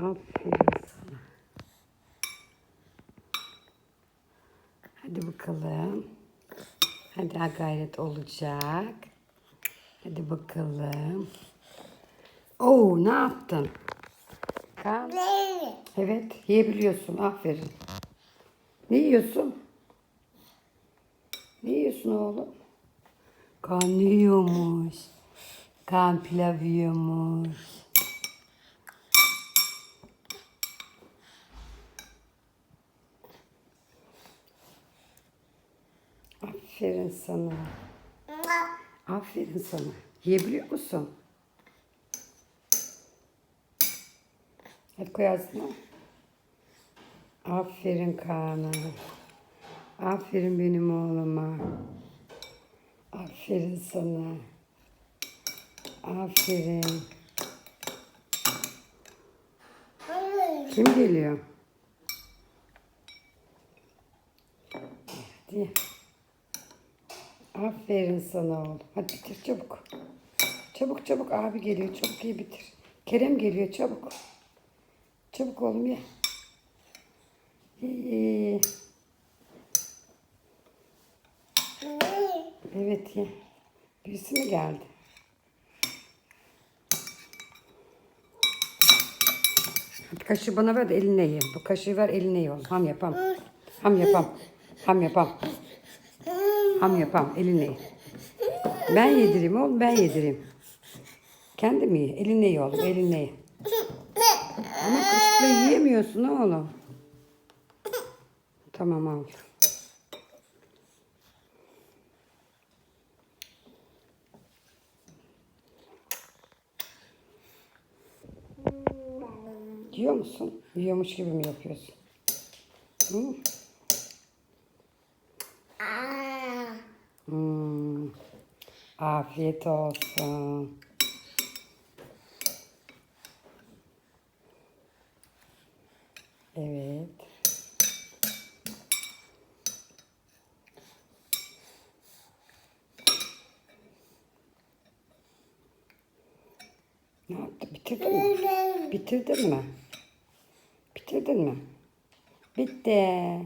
Aferin sana. Hadi bakalım. Hadi ha gayret olacak. Hadi bakalım. Oo ne yaptın? Kan. Evet yiyebiliyorsun. Aferin. Ne yiyorsun? Ne yiyorsun oğlum? Kan yiyormuş? Kan pilav yiyormuş. Aferin sana. Aferin sana. Yiyebiliyor musun? Hadi koy ağzına. Aferin Kaan'a. Aferin benim oğluma. Aferin sana. Aferin. Kim geliyor? Hadi. Aferin sana oğlum. Hadi bitir çabuk. Çabuk çabuk abi geliyor. Çabuk iyi bitir. Kerem geliyor çabuk. Çabuk oğlum ye. Ye. Evet ye. Birisi mi geldi? Hadi kaşığı bana ver de eline ye. Bu kaşığı ver eline ye oğlum. Ham yapam. Ham yapam. Ham yapam. Ham yapam. Eline ye. Ben yedireyim oğlum ben yedireyim. Kendim ye. Eline ye oğlum eline ye. Ama kaşıkla yiyemiyorsun oğlum. Tamam oğlum. Yiyor musun? Yiyormuş gibi mi yapıyorsun? Hı? Hmm. Afiyet olsun. Evet. Ne yaptı? Bitirdin mi? Bitirdin mi? Bitirdin mi? Bitti.